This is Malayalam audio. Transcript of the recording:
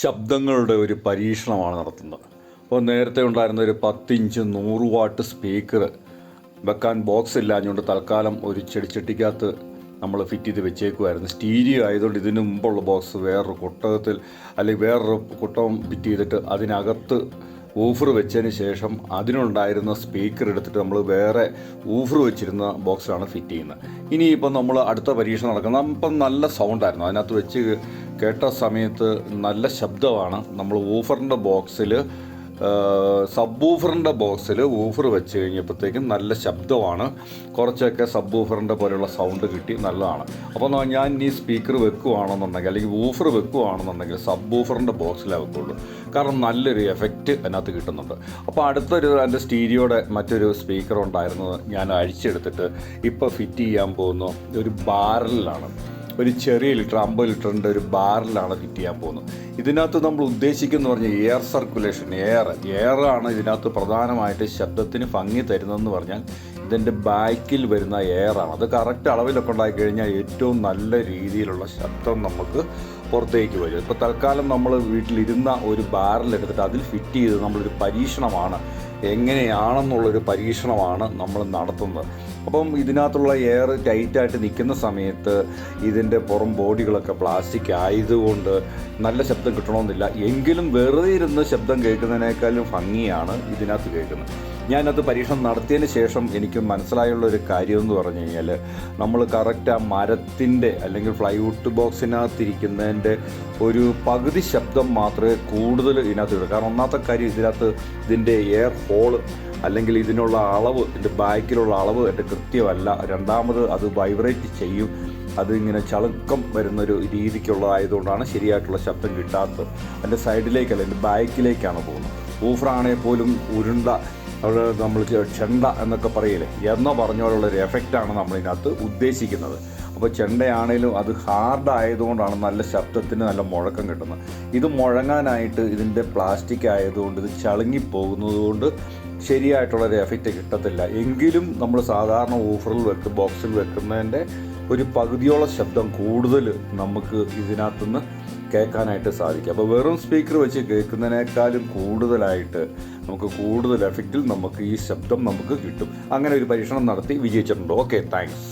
ശബ്ദങ്ങളുടെ ഒരു പരീക്ഷണമാണ് നടത്തുന്നത്. അപ്പോൾ നേരത്തെ ഉണ്ടായിരുന്ന ഒരു പത്തിഞ്ച് നൂറ് വാട്ട് സ്പീക്കർ വെക്കാൻ ബോക്സ് ഇല്ലാഞ്ഞുകൊണ്ട് തൽക്കാലം ഒരു ചെടിച്ചട്ടിക്കകത്ത് നമ്മൾ ഫിറ്റ് ചെയ്ത് വെച്ചേക്കുമായിരുന്നു സ്റ്റീരിയോ ആയതുകൊണ്ട് ഇതിന് മുമ്പുള്ള ബോക്സ് വേറൊരു കൊട്ടകത്തിൽ അല്ലെങ്കിൽ വേറൊരു കുട്ടം ഫിറ്റ് ചെയ്തിട്ട് അതിനകത്ത് ഊഫർ വെച്ചതിന് ശേഷം അതിനുണ്ടായിരുന്ന സ്പീക്കർ എടുത്തിട്ട് നമ്മൾ വേറെ ഊഫർ വെച്ചിരുന്ന ബോക്സിലാണ് ഫിറ്റ് ചെയ്യുന്നത്. ഇനിയിപ്പം നമ്മൾ അടുത്ത പരീക്ഷ നടക്കുന്നത് ഇപ്പം നല്ല സൗണ്ടായിരുന്നു. അതിനകത്ത് വെച്ച് കേട്ട സമയത്ത് നല്ല ശബ്ദമാണ്. നമ്മൾ ഊഫറിന്റെ ബോക്സിൽ സബ് ഊഫറിന്റെ ബോക്സിൽ ഊഫർ വെച്ച് കഴിഞ്ഞപ്പോഴത്തേക്കും നല്ല ശബ്ദമാണ്. കുറച്ചൊക്കെ സബ് ഊഫറിന്റെ പോലെയുള്ള സൗണ്ട് കിട്ടി നല്ലതാണ്. അപ്പോൾ ഞാൻ ഈ സ്പീക്കർ വെക്കുകയാണെന്നുണ്ടെങ്കിൽ അല്ലെങ്കിൽ ഊഫർ വെക്കുകയാണെന്നുണ്ടെങ്കിൽ സബ് ഊഫറിന്റെ ബോക്സിലേ വെക്കുള്ളൂ. കാരണം നല്ലൊരു എഫക്റ്റ് അതിനകത്ത് കിട്ടുന്നുണ്ട്. അപ്പോൾ അടുത്തൊരു എന്റെ സ്റ്റീരിയോടെ മറ്റൊരു സ്പീക്കർ ഉണ്ടായിരുന്നത് ഞാൻ അഴിച്ചെടുത്തിട്ട് ഇപ്പോൾ ഫിറ്റ് ചെയ്യാൻ പോകുന്ന ഒരു ബാരലിലാണ് ഒരു ചെറിയ ലിറ്റർ അമ്പത് ലിറ്ററിന്റെ ഒരു ബാറിലാണ് ഫിറ്റ് ചെയ്യാൻ പോകുന്നത്. ഇതിനകത്ത് നമ്മൾ ഉദ്ദേശിക്കുന്ന പറഞ്ഞാൽ എയർ സർക്കുലേഷൻ എയർ. ആണ് ഇതിനകത്ത് പ്രധാനമായിട്ട് ശബ്ദത്തിന് ഭംഗി തരുന്നതെന്ന് പറഞ്ഞാൽ ഇതിന്റെ ബാക്കിൽ വരുന്ന എയറാണ് അത് കറക്റ്റ് അളവിലൊക്കെ ഉണ്ടായി കഴിഞ്ഞാൽ ഏറ്റവും നല്ല രീതിയിലുള്ള ശബ്ദം നമുക്ക് പുറത്തേക്ക് വരും. ഇപ്പോൾ തൽക്കാലം നമ്മൾ വീട്ടിലിരുന്ന ഒരു ബാരൽ എടുത്തിട്ട് അതിൽ ഫിറ്റ് ചെയ്ത് നമ്മളൊരു പരീക്ഷണമാണ് എങ്ങനെയാണെന്നുള്ളൊരു പരീക്ഷണമാണ് നമ്മൾ നടത്തുന്നത്. അപ്പം ഇതിനകത്തുള്ള എയർ ടൈറ്റായിട്ട് നിൽക്കുന്ന സമയത്ത് ഇതിന്റെ പുറം ബോഡികളൊക്കെ പ്ലാസ്റ്റിക് ആയതുകൊണ്ട് നല്ല ശബ്ദം കിട്ടണമെന്നില്ല. എങ്കിലും വെറുതെ ഇരുന്ന് ശബ്ദം കേൾക്കുന്നതിനേക്കാളും ഭംഗിയാണ് ഇതിനകത്ത് കേൾക്കുന്നത്. ഞാനത് പരീക്ഷണം നടത്തിയതിന് ശേഷം എനിക്ക് മനസ്സിലായുള്ള ഒരു കാര്യം എന്ന് പറഞ്ഞു കഴിഞ്ഞാൽ നമ്മൾ കറക്റ്റ് ആ മരത്തിന്റെ അല്ലെങ്കിൽ ഫ്ലൈവുഡ് ബോക്സിനകത്തിരിക്കുന്നതിന്റെ ഒരു പകുതി ശബ്ദം മാത്രമേ കൂടുതൽ ഇതിനകത്ത് ഇടൂ കാരണം ഒന്നാമത്തെ കാര്യം ഇതിനകത്ത് ഇതിന്റെ എയർ ഹോൾ അല്ലെങ്കിൽ ഇതിനുള്ള അളവ് ഇതിന്റെ ബാക്കിലുള്ള അളവ് എന്റെ കൃത്യമല്ല. രണ്ടാമത് അത് വൈബ്രേറ്റ് ചെയ്യും. അതിങ്ങനെ ചളുക്കം വരുന്നൊരു രീതിക്കുള്ളതായതുകൊണ്ടാണ് ശരിയായിട്ടുള്ള ശബ്ദം കിട്ടാത്തത്. എന്റെ സൈഡിലേക്കല്ല എന്റെ ബാക്കിലേക്കാണ് പോകുന്നത്. ഊഫറാണെ പോലും ഉരുണ്ട അവിടെ നമ്മൾ ചെണ്ട എന്നൊക്കെ പറയില്ലേ? എന്നോ പറഞ്ഞ പോലുള്ളൊരു എഫക്റ്റാണ് നമ്മളിതിനകത്ത് ഉദ്ദേശിക്കുന്നത്. അപ്പോൾ ചെണ്ടയാണേലും അത് ഹാർഡ് ആയതുകൊണ്ടാണ് നല്ല ശബ്ദത്തിന് നല്ല മുഴക്കം കിട്ടുന്നത്. ഇത് മുഴങ്ങാനായിട്ട് ഇതിന്റെ പ്ലാസ്റ്റിക് ആയതുകൊണ്ട് ഇത് ചളുങ്ങിപ്പോകുന്നത് കൊണ്ട് ശരിയായിട്ടുള്ളൊരു എഫക്റ്റ് കിട്ടത്തില്ല. എങ്കിലും നമ്മൾ സാധാരണ ഓഫറിൽ വെക്കും ബോക്സിൽ വെക്കുന്നതിന്റെ ഒരു പകുതിയോളം ശബ്ദം കൂടുതൽ നമുക്ക് ഇതിനകത്തുനിന്ന് കേൾക്കാനായിട്ട് സാധിക്കും. അപ്പോൾ വെറും സ്പീക്കർ വെച്ച് കേൾക്കുന്നതിനേക്കാളും കൂടുതലായിട്ട് നമുക്ക് കൂടുതൽ എഫക്റ്റിൽ നമുക്ക് ഈ ശബ്ദം നമുക്ക് കിട്ടും. അങ്ങനെ ഒരു പരീക്ഷണം നടത്തി വിജയിച്ചിട്ടുണ്ട്. Okay thanks